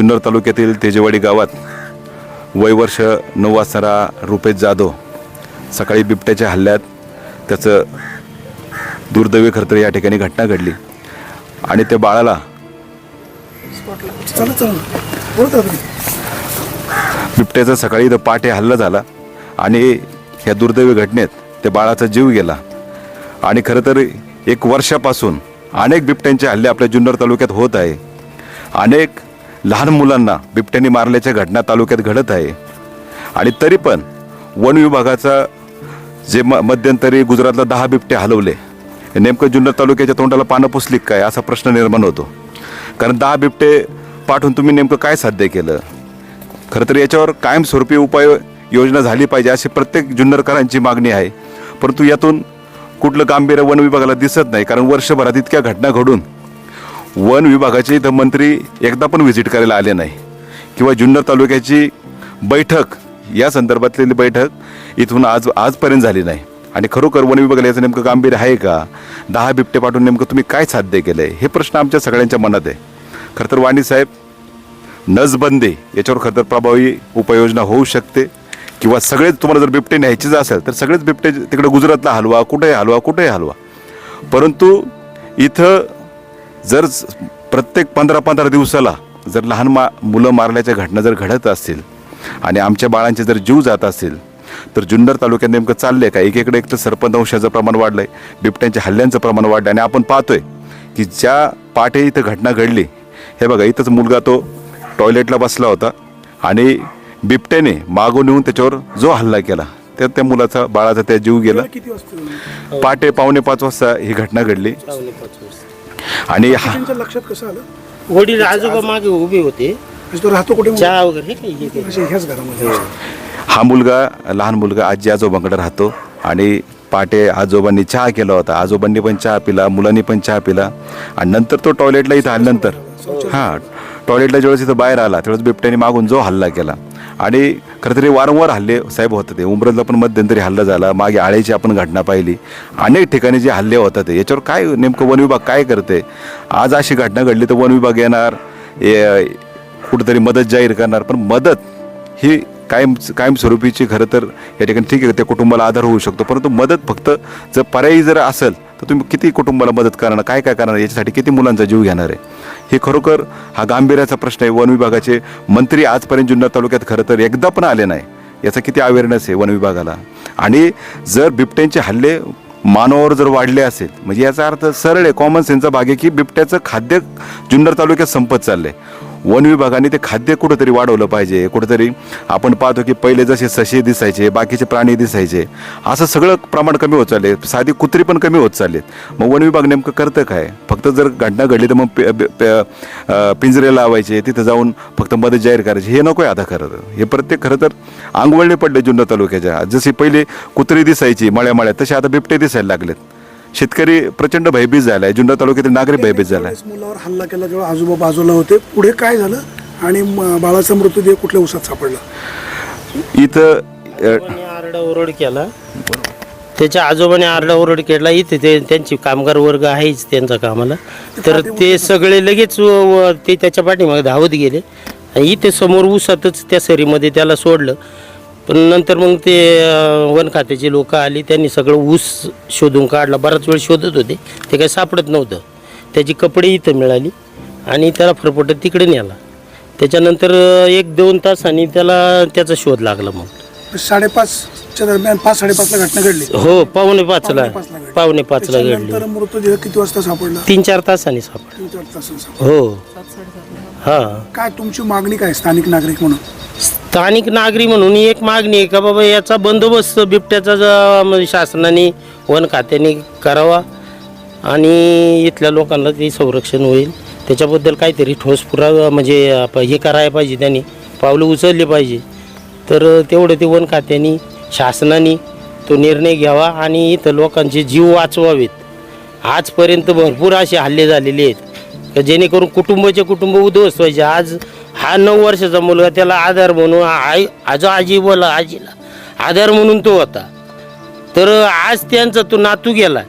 जुन्नर तालुक्यातील तेजेवाडी गावात वयवर्ष नऊ असणारा रुपेश जाधव सकाळी बिबट्याच्या हल्ल्यात त्याचं दुर्दैवी खरं तर या ठिकाणी घटना घडली. आणि त्या बाळाला. बिबट्याचा सकाळी इथं पाठे हल्ला झाला आणि ह्या दुर्दैवी घटनेत त्या बाळाचा जीव गेला. आणि खरं तर एक वर्षापासून अनेक बिबट्यांचे हल्ले आपल्या जुन्नर तालुक्यात होत आहे. अनेक लहान मुलांना बिबट्याने मारल्याच्या घटना तालुक्यात घडत आहे. आणि तरी पण वन विभागाचा जे म मध्यंतरी गुजरातला दहा बिबटे हलवले. नेमकं जुन्नर तालुक्याच्या तोंडाला पानं पुसली काय असा प्रश्न निर्माण होतो. कारण दहा बिबटे पाठवून तुम्ही नेमकं काय साध्य केलं? खरं तर याच्यावर कायमस्वरूपी उपाय योजना झाली पाहिजे अशी प्रत्येक जुन्नरकरांची मागणी आहे. परंतु यातून कुठलं गांभीर्य वन विभागाला दिसत नाही कारण वर्षभरात इतक्या घटना घडून वन विभागाचे इथं मंत्री एकदा पण व्हिजिट करायला आले नाही. किंवा जुन्नर तालुक्याची बैठक या संदर्भातलेली बैठक इथून आज आजपर्यंत झाली नाही. आणि खरोखर वन विभागाला याचं नेमकं गांभीर्य आहे का? दहा बिबटे पाठवून नेमकं तुम्ही काय साध्य केलं आहे हे प्रश्न आमच्या सगळ्यांच्या मनात आहे. खरं तर वाणी साहेब नसबंदी याच्यावर खरं तर प्रभावी उपाययोजना होऊ शकते. किंवा सगळेच तुम्हाला जर बिबटे न्यायचेच असेल तर सगळेच बिबटे तिकडे गुजरातला हलवा कुठेही हलवा कुठेही हलवा. परंतु इथं जर प्रत्येक पंधरा पंधरा दिवसाला जर लहान मा मुलं मारल्याच्या घटना जर घडत असतील आणि आमच्या बाळांचे जर जीव जात असेल तर जुन्नर तालुक्यात नेमकं चाललंय का? एकीकडे एक तर सरपंचांचं प्रमाण वाढलंय बिबट्यांच्या हल्ल्यांचं प्रमाण वाढलं आणि आपण पाहतोय की ज्या पाठे इथं घटना घडली हे बघा इथंच मुलगा तो टॉयलेटला बसला होता आणि बिबट्याने मागून येऊन त्याच्यावर जो हल्ला केला त्या त्या मुलाचा बाळाचा त्या जीव गेला. पाटे पावणे पाच वाजता ही घटना घडली. आणि हा त्यांच्या लक्षात कसं आलं? वडील आजोबा मागे उभे होते. म्हणजे तो राहतो कुठे चहा वगैरे हे काही घेते असे ह्याच घरामध्ये. हा. मुलगा लहान मुलगा आजी आजोबांकडे राहतो आणि पाटे आजोबांनी चहा केला होता. आजोबांनी पण चहा पिला मुलांनी पण चहा पिला. आणि नंतर तो टॉयलेटला इथं आल्यानंतर हां टॉयलेटला ज्यावेळेस इथं बाहेर आला त्यावेळेस बिबट्याने मागून जो हल्ला केला. आणि खरं तरी वारंवार हल्ले साहेब होतात ते उमरजला पण मध्यंतरी हल्ला झाला. मागे आळेची आपण घटना पाहिली. अनेक ठिकाणी जे हल्ले होतात ते याच्यावर काय नेमकं वन विभाग काय करते आज अशी घटना घडली तर वन विभाग येणार ए- कुठंतरी मदत जाहीर करणार. पण मदत ही कायम कायमस्वरूपीची खरं तर या ठिकाणी ठीक आहे त्या कुटुंबाला आधार होऊ शकतो. परंतु मदत फक्त जर पर्यायी जर असेल तर तुम्ही किती कुटुंबाला मदत करणार काय काय करणार याच्यासाठी किती मुलांचा जीव घेणार आहे? हे खरोखर हा गांभीर्याचा प्रश्न आहे. वन विभागाचे मंत्री आजपर्यंत जुन्नर तालुक्यात खरं तर एकदा पण आले नाही. याचा किती अवेअरनेस आहे वन विभागाला? आणि जर बिबट्यांचे हल्ले मानवावर जर वाढले असेल म्हणजे याचा अर्थ सरळ आहे कॉमन सेन्सचा भाग आहे की बिबट्याचं खाद्य जुन्नर तालुक्यात संपत चाललं आहे वन विभागाने ते खाद्य कुठंतरी वाढवलं पाहिजे. कुठंतरी आपण पाहतो की पहिले जसे ससे दिसायचे बाकीचे प्राणी दिसायचे असं सगळं प्रमाण कमी होत चालले. साधी कुत्री पण कमी होत चाललेत. मग वन विभाग नेमकं करतं काय? फक्त जर घटना घडली तर मग पिंजरे लावायचे तिथं जाऊन फक्त मदत जाहीर करायची. हे नको आहे आता खरं तर. हे प्रत्येक खरं तर अंगवळणे पडले जुन्नर तालुक्याच्या. जशी पहिले कुत्री दिसायची मळ्या मळ्या तसे आता बिबटे दिसायला लागलेत. शेतकरी प्रचंड भयभीत झालाय. जुन्नर तालुक्यातील नागरिक भयभीत झालाय. त्यावेळेस मुलावर हल्ला केला जेव्हा आजोबा बाजूला होते. पुढे काय झालं? आणि म- बाळाचा मृतदेह कुठल्या उसात सापडला? इथं अं, आजोबांनी आरडाओरड केला. त्याच्या आजोबाने आरडाओरड केला. इथे ते त्यांची कामगार वर्ग आहेच त्यांचा कामाला. तर ते सगळे लगेच व- व- ते त्याच्या पाठीमागे धावत गेले. आणि इथे समोर ऊसातच त्या सरीमध्ये त्याला सोडलं. पण नंतर मग ते वन खात्याचे लोक आली त्यांनी सगळं ऊस शोधून काढला. बराच वेळ शोधत होते. ते काही सापडत नव्हतं. त्याची कपडे इथं मिळाली आणि त्याला फरफटत तिकडे नेला. त्याच्यानंतर एक दोन तासांनी त्याला त्याचा शोध लागला मग. साडेपाचच्या दरम्यान पाच साडेपाचला घटना घडली. हो पावणे पाचला पावणे पाचला घडली. मृतदेह किती वाजता सापडला? तीन चार तासांनी सापड तीन चार तासांनी सापडला. हो. हा. काय तुमची मागणी काय स्थानिक नागरिक म्हणून? स्थानिक नागरी म्हणून एक मागणी आहे का बाबा याचा बंदोबस्त बिबट्याचा ज- म्हणजे शासनाने वन खात्याने करावा आणि इथल्या लोकांना ते संरक्षण होईल. त्याच्याबद्दल काहीतरी ठोस पुरावा म्हणजे आप- हे करायला पाहिजे त्यांनी. पावलं उचलली पाहिजे. तर तेवढं ते वन खात्याने शासनाने तो निर्णय घ्यावा आणि इथं लोकांचे जीव वाचवावेत. आजपर्यंत भरपूर असे हल्ले झालेले आहेत. का जेणेकरून कुटुंबाचे कुटुंब उद्ध्वस्त व्हायचे. आज हा नऊ वर्षाचा मुलगा त्याला आधार म्हणून आई आजो आजी बोला आजीला. आधार म्हणून तो होता. तर आज त्यांचा तो नातू गेला.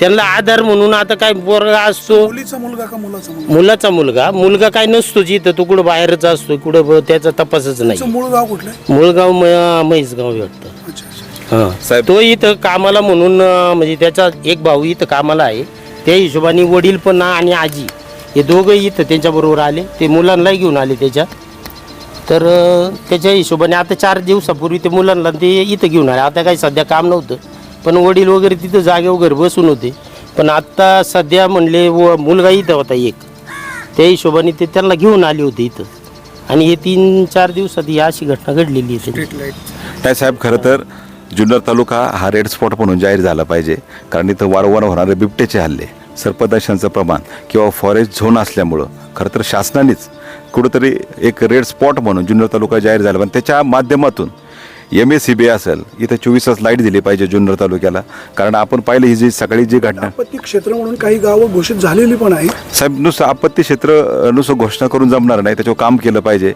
त्यांना आधार म्हणून आता काय पोरगा असतो? मुलीचा मुलगा का मुलाचा मुलगा? मुलाचा मुलगा. मुलगा काय नसतो जिथं तो कुठं बाहेरच असतो कुठं ब- त्याचा तपासच नाही. तुमचं मूळ गाव कुठलं? आहे मुळगाव म- म्हैसगाव वाटतं. अच्छा अच्छा. हा. साहेब तो इथं कामाला म्हणून अं, म्हणजे त्याचा एक भाऊ इथं कामाला आहे. त्या हिशोबाने वडील पण आणि आजी. हे दोघं इथं त्यांच्याबरोबर आले. ते मुलांनाही घेऊन आले त्याच्या तर त्याच्या हिशोबाने आता चार दिवसापूर्वी ते मुलांना ते इथं घेऊन आले. आता काही सध्या काम नव्हतं. पण वडील वगैरे तिथं जागेवर घर बसून होते. पण आत्ता सध्या म्हणले व मुलगा इथं होता एक. त्या हिशोबाने ते त्यांना घेऊन आले होते इथं. आणि हे तीन चार दिवसात ही अशी घटना घडलेली आहे नाही साहेब खरं तर जुन्नर तालुका हा रेड स्पॉट म्हणून जाहीर झाला पाहिजे. कारण इथं वारंवार होणारे बिबटेचे हल्ले. सर्पदर्शनाचं प्रमाण किंवा फॉरेस्ट झोन असल्यामुळं. खरं तर शासनानेच कुठंतरी एक रेड स्पॉट म्हणून जुन्नर तालुका जाहीर झाला. पण त्याच्या माध्यमातून एम एस सी बी असेल इथं चोवीस तास लाइट दिली पाहिजे जुन्नर तालुक्याला. कारण आपण पाहिलं ही जी सकाळी जी घटना आपत्ती क्षेत्र म्हणून काही गावं घोषित झालेली पण आहे साहेब नुसतं आपत्ती क्षेत्र नुसतं घोषणा करून जमणार नाही. त्याच्यावर काम केलं पाहिजे.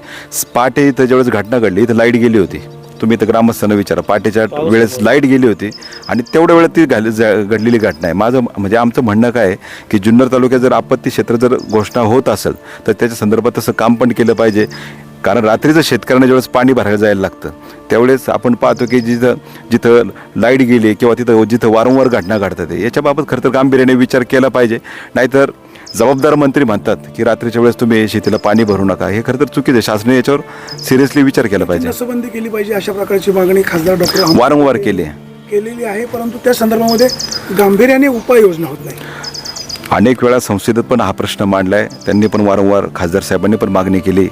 पहाटे इथं ज्यावेळेस घटना घडली इथं लाइट गेली होती. तुम्ही इथं ग्रामस्थांना विचारा. पहाटेच्या वेळेस लाइट गेली होती आणि तेवढ्या वेळेत ती घाल घडलेली घटना आहे. माझं म्हणजे आमचं म्हणणं काय आहे की जुन्नर तालुक्यात जर आपत्ती क्षेत्र जर घोषणा होत असेल तर त्याच्या संदर्भात तसं काम पण केलं पाहिजे. कारण रात्रीचं शेतकऱ्यांना ज्यावेळेस पाणी भरायला जायला लागतं त्यावेळेस आपण पाहतो की जिथं जिथं लाइट गेली किंवा तिथं जिथं वारंवार घटना घडतात याच्याबाबत खरं तर गांभीर्याने विचार केला पाहिजे. नाहीतर जबाबदार मंत्री म्हणतात की रात्रीच्या वेळेस तुम्ही शेतीला पाणी भरू नका. हे खरं तर चुकीचं आहे. शासनाने याच्यावर सिरियसली विचार केला पाहिजे. नसबंदी केली पाहिजे अशा प्रकारची मागणी खासदार डॉक्टर वारंवार केली केलेली आहे परंतु त्या संदर्भामध्ये गांभीर्याने उपाययोजना होत नाही. अनेक वेळा संसदेत पण हा प्रश्न मांडलाय. त्यांनी पण वारंवार खासदार साहेबांनी पण मागणी केली.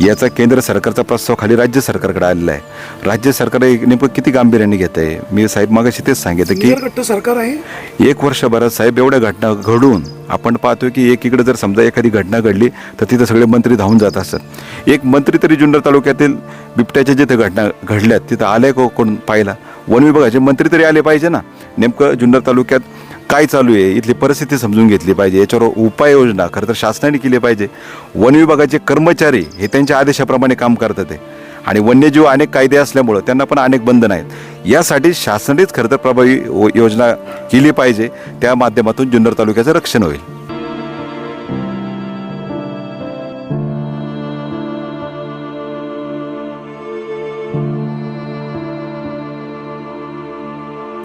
याचा केंद्र सरकारचा प्रस्ताव खाली राज्य सरकारकडे आलेला आहे. राज्य सरकार हे नेमकं किती गांभीर्याने घेत आहे मी साहेब मागाशी तेच सांगितलं की सरकार आहे? एक वर्षभरात साहेब एवढ्या घटना घडून आपण पाहतोय की एकीकडे जर समजा एखादी घटना घडली तर तिथं सगळे मंत्री धावून जात असतात एक मंत्री तरी जुन्नर तालुक्यातील बिबट्याच्या जिथे घटना घडल्यात तिथं आले कोण पाहिला? वन विभागाचे मंत्री तरी आले पाहिजे ना? नेमकं जुन्नर तालुक्यात काय चालू आहे? इथली परिस्थिती समजून घेतली पाहिजे. याच्यावर उपाययोजना खरं तर शासनाने केली पाहिजे. वन विभागाचे कर्मचारी हे त्यांच्या आदेशाप्रमाणे काम करतात आहे आणि वन्यजीव अनेक कायदे असल्यामुळं त्यांना पण अनेक बंधन आहेत. यासाठी शासनानेच खरं तर प्रभावी योजना केली पाहिजे. त्या माध्यमातून जुन्नर तालुक्याचं रक्षण होईल.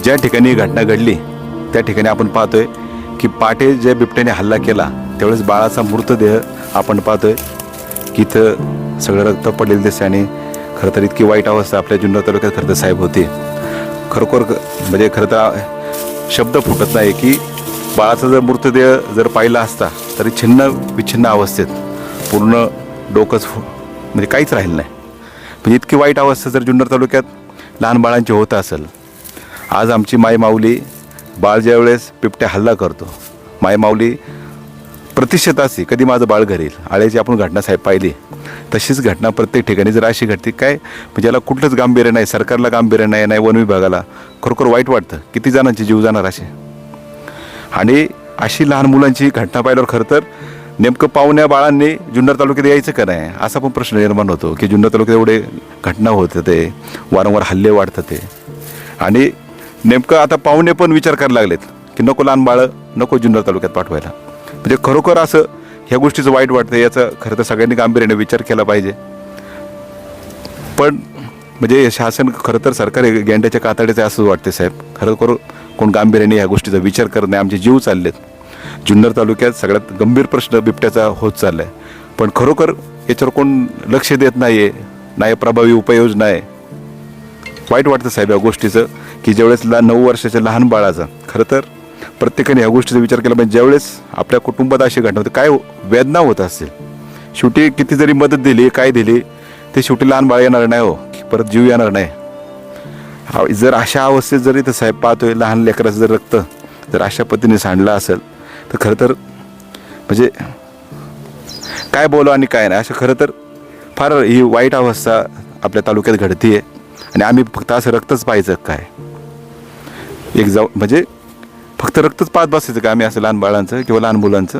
ज्या ठिकाणी ही घटना घडली त्या ठिकाणी आपण पाहतोय की पाटे ज्या बिबट्याने हल्ला केला त्यावेळेस बाळाचा मृतदेह आपण पाहतोय की इथं सगळं रक्त पडलेलं दिसते आणि खरं तर इतकी वाईट अवस्था आपल्या जुन्नर तालुक्यात खरं तर साहेब होती. खरोखर म्हणजे खरं तर शब्द फुटत नाही की बाळाचा जर मृतदेह जर पाहिला असता तरी छिन्न विछिन्न अवस्थेत पूर्ण डोकंच फु- म्हणजे काहीच राहिलं नाही. म्हणजे इतकी वाईट अवस्था जर जुन्नर तालुक्यात लहान बाळांची होत असेल आज आमची माय माऊली बाळ ज्यावेळेस बिबट्या हल्ला करतो माय माऊली प्रतिष्ठित असते कधी माझं बाळ घरील आळ्याची आपण घटना साहेब पाहिली तशीच घटना प्रत्येक ठिकाणी जर अशी घडते काय? म्हणजे याला कुठलंच गांभीर्य नाही सरकारला गांभीर्य नाही नाही वन विभागाला. खरोखर वाईट वाटतं किती जणांचे जीव जाणार असे? आणि अशी लहान मुलांची घटना पाहिल्यावर खरं तर नेमकं पाहुण्या बाळांनी जुन्नर तालुक्यात यायचं का नाही? असा पण प्रश्न निर्माण होतो की जुन्नर तालुक्यात एवढे घटना होत ते वारंवार हल्ले वाढतात ते आणि नेमकं आता पाहुणे पण विचार करायला लागलेत की नको लहान बाळं नको जुन्नर तालुक्यात पाठवायला. म्हणजे खरोखर असं ह्या गोष्टीचं वाईट वाटतं याचं खरं तर सगळ्यांनी गांभीर्याने विचार केला पाहिजे. पण म्हणजे शासन खरं तर सरकार गेंड्याच्या कातडीचं असंच असं वाटते साहेब. खरोखर कोण गांभीर्याने या गोष्टीचा विचार करत नाही आमचे जीव चाललेत. जुन्नर तालुक्यात सगळ्यात गंभीर प्रश्न बिबट्याचा होत चालला आहे पण खरोखर याच्यावर कोण लक्ष देत नाही आहे नाही प्रभावी उपाययोजना आहे. वाईट वाटतं साहेब या गोष्टीचं की ज्यावेळेस ला नऊ वर्षाच्या लहान बाळाचं खरं तर प्रत्येकाने या गोष्टीचा विचार केला पाहिजे. ज्यावेळेस आपल्या कुटुंबात अशी घटना होते काय हो- वेदना होत असेल शेवटी किती जरी मदत दिली काय दिली ते शेवटी लहान बाळ येणार नाही हो की परत जीव येणार नाही. हा, जर अशा अवस्थेत जरी तर साहेब पाहतोय लहान लेकराचं जर रक्त जर अशा पद्धतीने सांडलं असेल तर खरं तर म्हणजे काय बोलू आणि काय नाही असं खरं तर फार ही वाईट अवस्था आपल्या तालुक्यात घडतीये. आणि आम्ही फक्त असं रक्तच पाहायचं काय? एक जाऊ म्हणजे फक्त रक्तच पाहत बसायचं का आम्ही असं लहान बाळांचं किंवा लहान मुलांचं?